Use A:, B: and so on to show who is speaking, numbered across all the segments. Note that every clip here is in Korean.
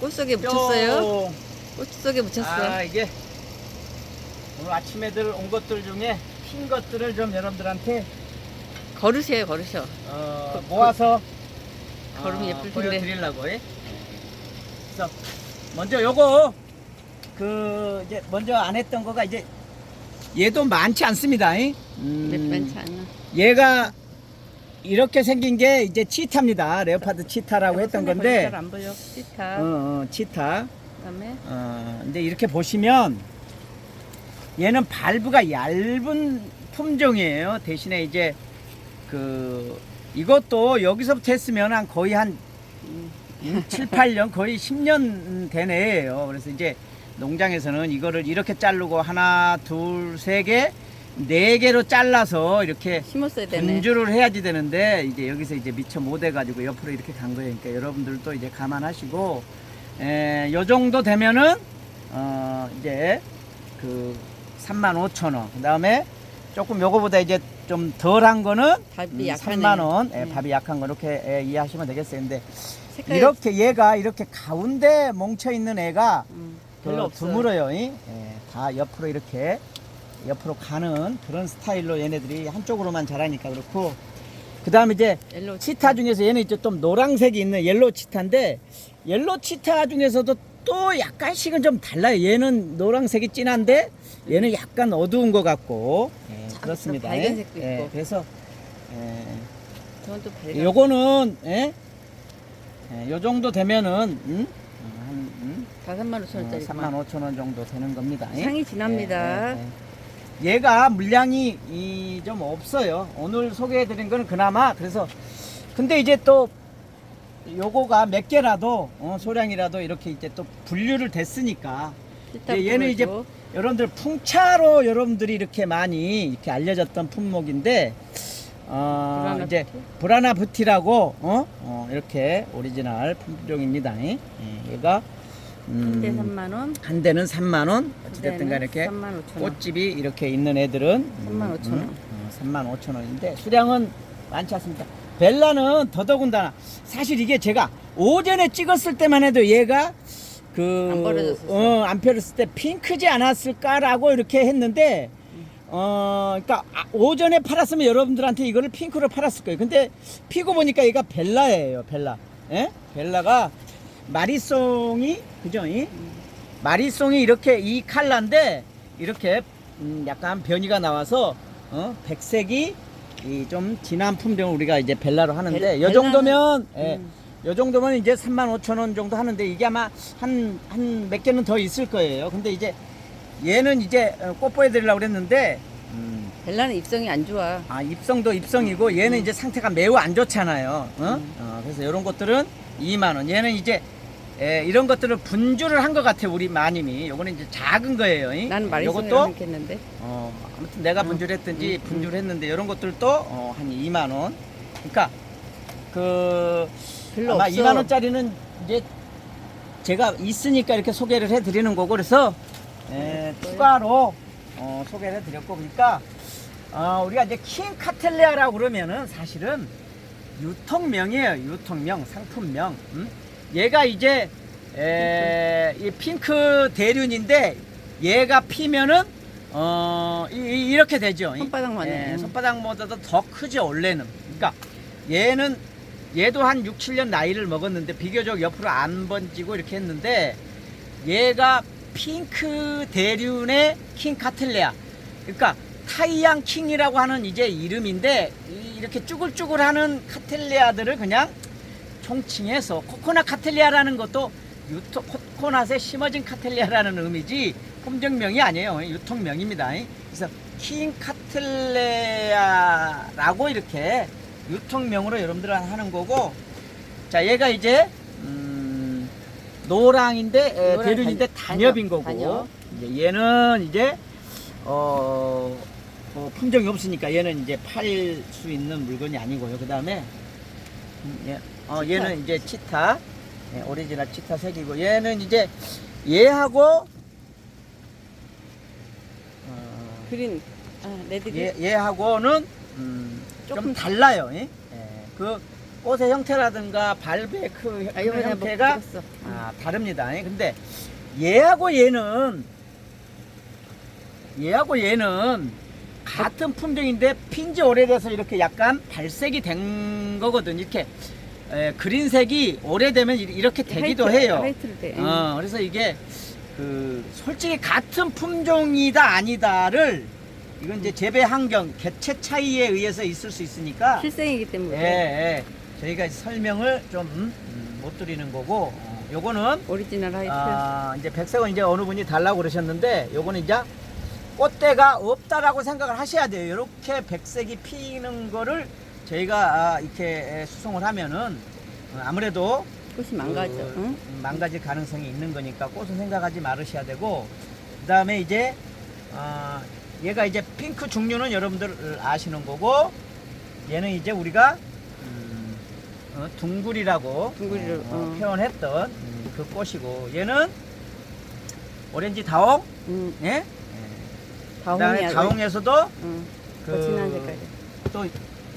A: 꽃 속에 묻혔어요?
B: 뿅.
A: 꽃 속에 묻혔어요.
B: 아 이게 오늘 아침에들 온 것들 중에 핀 것들을 좀 여러분들한테
A: 걸으세요, 걸으셔.
B: 어,
A: 그-
B: 모아서
A: 걸으면
B: 어,
A: 예쁠 텐데.
B: 보여드리려고. 예. 그래서 먼저 요거 그 이제 먼저 안 했던 거가 이제 얘도 많지 않습니다. 예. 음,
A: 몇 번치 않아.
B: 얘가 이렇게 생긴 게 이제 치타입니다. 레오파드 치타라고 했던 건데,
A: 잘 안 보여. 시타.
B: 어, 어, 치타.
A: 그다음에
B: 어, 근데 이렇게 보시면 얘는 발부가 얇은 품종이에요. 대신에 이제 그 이것도 여기서부터 했으면 한 거의 한
A: 음,
B: 7, 8년 거의 10년 된 애예요. 그래서 이제 농장에서는 이거를 이렇게 자르고 하나, 둘, 세 개, 네 개로 잘라서 이렇게
A: 심었어야 되네.
B: 분주를 해야지 되는데 이제 여기서 이제 미처 못 해 가지고 옆으로 이렇게 간 거예요. 그러니까 여러분들도 이제 감안하시고 에, 요 정도 되면은 어 이제 그 3만 5천 원. 그다음에 조금 요거보다 이제 좀 덜한 거는
A: 밥이
B: 음,
A: 약하네.
B: 3만 원. 예,
A: 네.
B: 밥이 약한 거 이렇게 예, 이해하시면 되겠어요. 근데
A: 색깔이
B: 이렇게 얘가 이렇게 가운데 뭉쳐 있는 애가
A: 음,
B: 그
A: 별로 없어요.
B: 드물어요. 이? 예, 다 옆으로 이렇게 옆으로 가는 그런 스타일로 얘네들이 한쪽으로만 자라니까 그렇고 그 다음에 이제
A: 옐로우
B: 치타 중에서 얘는 이제 좀 노란색이 있는 옐로우 치타인데 옐로우 치타 중에서도 또 약간씩은 좀 달라요. 얘는 노란색이 진한데 얘는 약간 어두운 것 같고 예,
A: 참,
B: 그렇습니다.
A: 밝은색도
B: 예,
A: 있고.
B: 그래서 예,
A: 저건 또 밝아.
B: 요거는 예? 예, 요 정도 되면은 음? 어, 한 음?
A: 다 3만 5천 원짜리.
B: 3만 5천 원 정도 되는 겁니다. 예?
A: 상이 지납니다.
B: 예, 예, 예. 얘가 물량이 이 좀 없어요. 오늘 소개해드린 거는 그나마 그래서 근데 이제 또 요거가 몇 개라도 어, 소량이라도 이렇게 이제 또 분류를 됐으니까
A: 시타
B: 예, 얘는 이제. 여러분들 풍차로 여러분들이 이렇게 많이 이렇게 알려졌던 품목인데 어,
A: 브라나
B: 이제
A: 부티?
B: 브라나 부티라고 어? 어, 이렇게 오리지널 품종입니다. 예, 얘가 음,
A: 한 대 3만 원.
B: 한 대는 3만 원 어찌됐든 간에 이렇게
A: 3만 5천 원.
B: 꽃집이 이렇게 있는 애들은
A: 3만 5천 원.
B: 어, 3만 5천 원인데 수량은 많지 않습니다. 벨라는 더더군다나 사실 이게 제가 오전에 찍었을 때만 해도 얘가
A: 그안 버려졌었어.
B: 어, 안때 핑크지 않았을까라고 이렇게 했는데 어 그러니까 아, 오전에 팔았으면 여러분들한테 이거를 핑크로 팔았을 거예요. 근데 피고 보니까 얘가 벨라예요. 벨라. 예? 벨라가 마리송이 그죠? 이? 마리송이 이렇게 이 칼라인데 이렇게 음, 약간 변이가 나와서 어? 백색이 이 좀 진한 품종을 우리가 이제 벨라로 하는데
A: 벨-
B: 요 정도면
A: 벨라는-
B: 예,
A: 음.
B: 요 정도면 이제 3만 5천 원 정도 하는데 이게 아마 한 한 몇 개는 더 있을 거예요. 근데 이제 얘는 이제 어, 꽃 보여 드리려고 그랬는데 음,
A: 벨라는 입성이 안 좋아.
B: 아 입성도 입성이고 얘는 이제 상태가 매우 안 좋잖아요. 어?
A: 음.
B: 어, 그래서 이런 것들은 2만 원. 얘는 이제 에, 이런 것들을 분주를 한 것 같아 우리 마님이. 요거는 이제 작은 거예요. 이?
A: 나는 마리송이라고
B: 요것도
A: 생각했는데.
B: 어, 아무튼 내가
A: 음.
B: 분주를 했든지
A: 음,
B: 분주를 했는데 이런 것들도 어, 한 2만 원. 그러니까 그
A: 별로
B: 아마
A: 없어.
B: 2만 원짜리는 이제 제가 있으니까 이렇게 소개를 해드리는 거고 그래서 에,
A: 네.
B: 추가로 어, 소개를 해드렸고 그러니까 어, 우리가 이제 킹 카텔레아라고 그러면은 사실은 유통명이에요 유통명 상품명 음? 얘가 이제 에, 이 핑크 대륜인데 얘가 피면은 어, 이, 렇게 되죠.
A: 손바닥만
B: 예,
A: 해.
B: 손바닥보다도 더 크죠 원래는. 그러니까 얘는 얘도 한 6, 7년 나이를 먹었는데 비교적 옆으로 안 번지고 이렇게 했는데 얘가 핑크 대륜의 킹 카틀레아. 그러니까 타이양 킹이라고 하는 이제 이름인데 이- 이렇게 쭈글쭈글하는 카텔레아들을 그냥 총칭해서 코코넛 카텔리아라는 것도 유토, 코코넛에 심어진 카텔리아라는 의미지 품종명이 아니에요. 유통명입니다. 그래서 킹 카텔레아라고 이렇게 유통명으로 여러분들 하는 거고 자 얘가 이제 음, 노랑인데 에,
A: 노랑
B: 대륜인데
A: 단-
B: 단엽인
A: 단엽,
B: 거고
A: 단엽.
B: 이제 얘는 이제 어, 어, 품종이 없으니까 얘는 이제 팔 수 있는 물건이 아니고요. 그 다음에 예, 어. 얘는 이제 치타 예, 오리지널 치타 색이고 얘는 이제 얘하고 어,
A: 그린. 아, 레드 그린.
B: 얘, 얘하고는 음, 좀
A: 조금
B: 달라요. 예? 예, 그 꽃의 형태라든가 발베 그
A: 아, 이번에 뭐
B: 형태가
A: 찍었어.
B: 아, 다릅니다. 근데 얘하고 얘는 얘하고 얘는 같은 품종인데 핀지 오래돼서 이렇게 약간 발색이 된 거거든. 이렇게 에, 그린색이 오래되면 이- 이렇게 되기도
A: 화이트,
B: 해요.
A: 화이트로 돼.
B: 어, 그래서 이게 그 솔직히 같은 품종이다 아니다를 이건 이제 재배 환경, 개체 차이에 의해서 있을 수 있으니까
A: 실생이기 때문에
B: 예, 예. 저희가 설명을 좀 음, 못 드리는 거고 어, 요거는
A: 오리지널 화이트.
B: 아, 이제 백색은 이제 어느 분이 달라고 그러셨는데 요거는 이제 꽃대가 없다라고 생각을 하셔야 돼요. 이렇게 백색이 피는 거를 저희가 아, 이렇게 수송을 하면은 어, 아무래도
A: 꽃이 망가져.
B: 그,
A: 응?
B: 음, 망가질 가능성이 있는 거니까 꽃은 생각하지 말으셔야 되고 그 다음에 이제 어, 얘가 이제 핑크 종류는 여러분들 아시는 거고 얘는 이제 우리가 음, 어, 둥굴이라고
A: 둥굴이로,
B: 어,
A: 어.
B: 표현했던 음, 그 꽃이고 얘는 오렌지 다홍
A: 응.
B: 예? 그다음에 다홍에서도
A: 응. 그더 진한 색깔이.
B: 또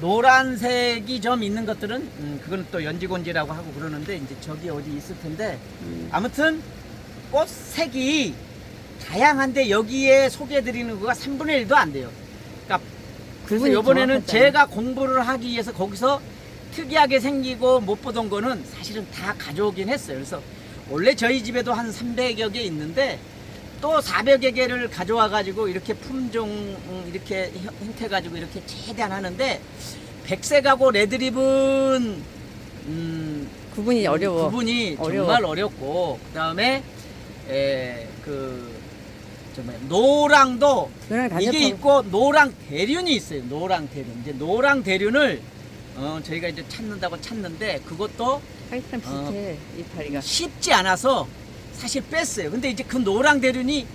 B: 노란색이 좀 있는 것들은 음, 그건 또 연지곤지라고 하고 그러는데 이제 저기 어디 있을 텐데
A: 음.
B: 아무튼 꽃 색이 다양한데 여기에 소개해드리는 거가 3분의 1도 안 돼요. 그러니까 그래서
A: 구분이
B: 이번에는. 제가 공부를 하기 위해서 거기서 특이하게 생기고 못 보던 거는 사실은 다 가져오긴 했어요. 그래서 원래 저희 집에도 한 300여 개 있는데 또 400여 개를 가져와 가지고 이렇게 품종 음, 이렇게 형- 형태 가지고 이렇게 최대한 하는데 백색하고 레드립은 음,
A: 구분이 어려워.
B: 구분이
A: 어려워.
B: 정말 어렵고 그다음에 에 그 정말 노랑도
A: 그냥
B: 이게 있고 노랑 대륜이 있어요. 노랑 대륜. 이제 노랑 대륜을 어, 저희가 이제 찾는다고 찾는데 그것도
A: 화이트랑
B: 어.
A: 비슷해. 이파리가.
B: 쉽지 않아서 사실 뺐어요. 근데 이제 그 노랑 대륜이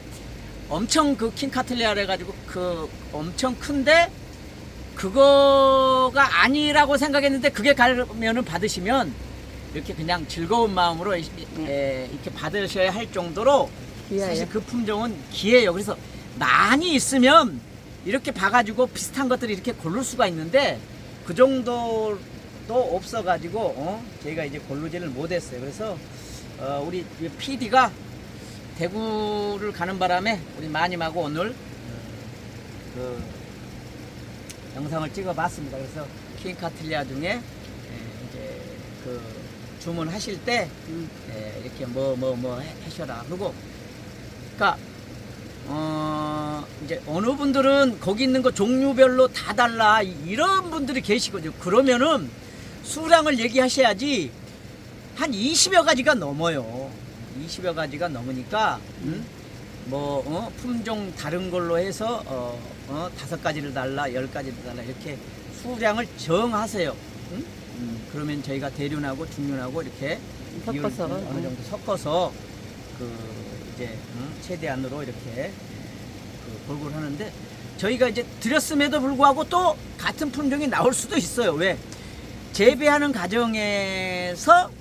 B: 엄청 그 킹카틀리아를 해가지고 그 엄청 큰데 그거가 아니라고 생각했는데 그게 가면은 받으시면 이렇게 그냥 즐거운 마음으로 이- 에, 이렇게 받으셔야 할 정도로
A: 귀하여.
B: 사실 그 품종은 기예요. 그래서 많이 있으면 이렇게 봐가지고 비슷한 것들이 이렇게 고를 수가 있는데 그 정도도 없어가지고 어? 저희가 이제 고르지를 못했어요. 그래서 어, 우리 PD가 대구를 가는 바람에 우리 마님하고 오늘 어, 그 영상을 찍어봤습니다. 그래서 킹카틀리아 중에 예, 이제 그 주문하실 때
A: 음.
B: 예, 이렇게 뭐뭐 뭐 하셔라. 그리고 그러니까 어 이제 어느 분들은 거기 있는 거 종류별로 다 달라 이- 이런 분들이 계시거든요. 그러면은 수량을 얘기하셔야지 한 20여 가지가 넘어요. 20여 가지가 넘으니까 음? 뭐 어, 품종 다른 걸로 해서 어, 어, 다섯 가지를 달라 열 가지를 달라 이렇게 수량을 정하세요. 음? 음, 그러면 저희가 대륜하고 중륜하고 이렇게
A: 섞어서.
B: 어느 정도 섞어서 그 이제 음, 최대한으로 이렇게 그 골고루 하는데 저희가 이제 드렸음에도 불구하고 또 같은 품종이 나올 수도 있어요. 왜? 재배하는 과정에서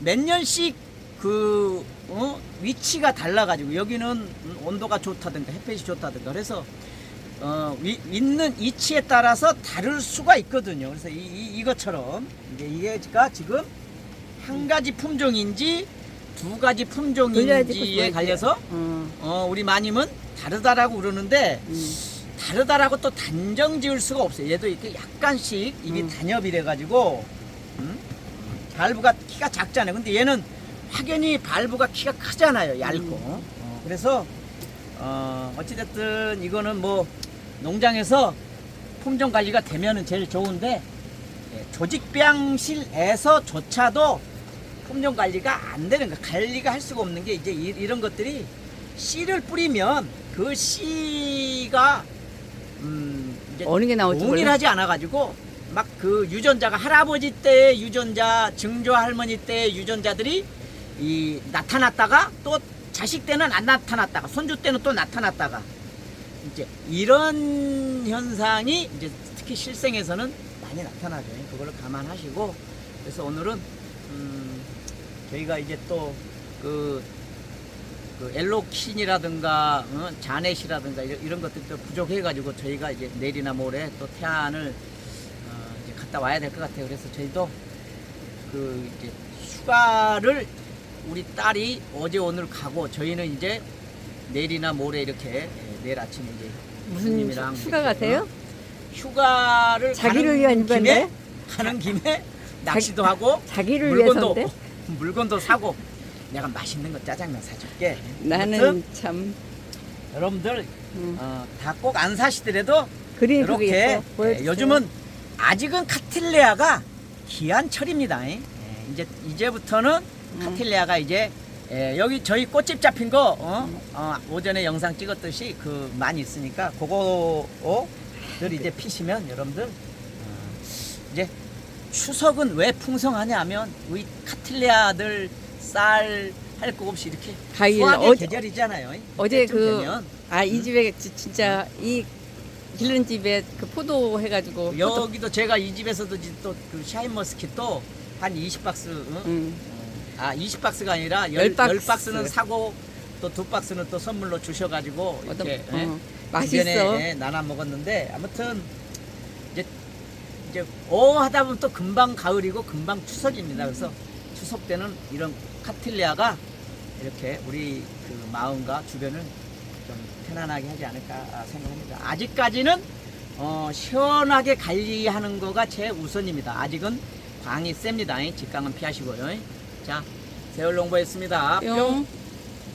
B: 몇 년씩 그 어? 위치가 달라가지고 여기는 음, 온도가 좋다든가 햇볕이 좋다든가 그래서 어, 위, 있는 위치에 따라서 다를 수가 있거든요. 그래서 이, 이, 이것처럼 이제 이게가 지금 한 가지 품종인지 두 가지
A: 돌려야지
B: 품종인지에
A: 그
B: 갈려서
A: 어.
B: 어, 우리 마님은 다르다라고 그러는데
A: 음.
B: 다르다라고 또 단정 지을 수가 없어요. 얘도 이렇게 약간씩 입이
A: 음.
B: 단엽이래 가지고 음? 발부가 키가 작잖아요. 근데 얘는 확연히 발부가 키가 크잖아요. 얇고.
A: 음.
B: 어, 그래서 어, 어찌됐든 이거는 뭐 농장에서 품종 관리가 되면은 제일 좋은데 예, 조직병실에서조차도 품종 관리가 안 되는 거 관리가 할 수가 없는 게 이제 이, 이런 것들이 씨를 뿌리면 그 씨가 음 이제
A: 어느 게 나올지 몰라.
B: 동일하지 않아 가지고 막 그 유전자가 할아버지 때 유전자 증조 할머니 때 유전자들이 이 나타났다가 또 자식 때는 안 나타났다가 손주 때는 또 나타났다가 이제 이런 현상이 이제 특히 실생에서는 많이 나타나죠. 그거를 감안하시고 그래서 오늘은 음 저희가 이제 또그 그 엘로킨이라든가 어, 자넷이라든가 이런, 또 부족해가지고 저희가 이제 내일이나 모레 또 태안을 갔다 와야 될 것 같아요. 그래서 저희도 그 이제 휴가를 우리 딸이 어제 오늘 가고 저희는 이제 내일이나 모레 이렇게 예, 내일 아침에 이제
A: 무슨
B: 부모님이랑
A: 휴가 가세요?
B: 어, 휴가를
A: 자기를
B: 가는
A: 위한
B: 김에
A: 휴가인데?
B: 가는 김에 낚시도 하고
A: 자기를
B: 물건도
A: 위해서인데?
B: 물건도 사고 내가 맛있는 거 짜장면 사줄게.
A: 나는
B: 아무튼
A: 참
B: 여러분들
A: 음,
B: 어, 다꼭 안 사시더라도
A: 그림 그게. 보여주세요.
B: 예, 요즘은 아직은 카틸레아가 귀한 철입니다. 예, 이제 이제부터는
A: 음.
B: 카틸레아가 이제 예, 여기 저희 꽃집 잡힌 거 어? 어, 오전에 영상 찍었듯이 그 많이 있으니까 그거를 이제 피시면 여러분들 어, 이제 추석은 왜 풍성하냐면 우리 카틸레아들 쌀할거 없이 이렇게
A: 과일 어제-
B: 계절이잖아요.
A: 어제 그-
B: 되면
A: 아이 집에 지- 진짜 이 길른 집에 그 포도 해가지고 포도,
B: 여기도 제가 이 집에서도 또 그 샤인머스킷도 한 20박스 응?
A: 음,
B: 아 20박스가 아니라
A: 열
B: 10,
A: 박스.
B: 10박스는 사고 또 두 박스는 또 선물로 주셔가지고
A: 어떤
B: 이렇게
A: 어,
B: 예,
A: 맛있어.
B: 주변에 예, 나눠 먹었는데 아무튼 이제 이제 어 하다 보면 또 금방 가을이고 금방 추석입니다. 그래서 추석 때는 이런 카틸리아가 이렇게 우리 그 마음과 주변을 좀 편안하게 하지 않을까 생각합니다. 아직까지는 어, 시원하게 관리하는 거가 제 우선입니다. 아직은 광이 셉니다. 직강은 피하시고요. 자, 세월 농부했습니다.
A: 뿅.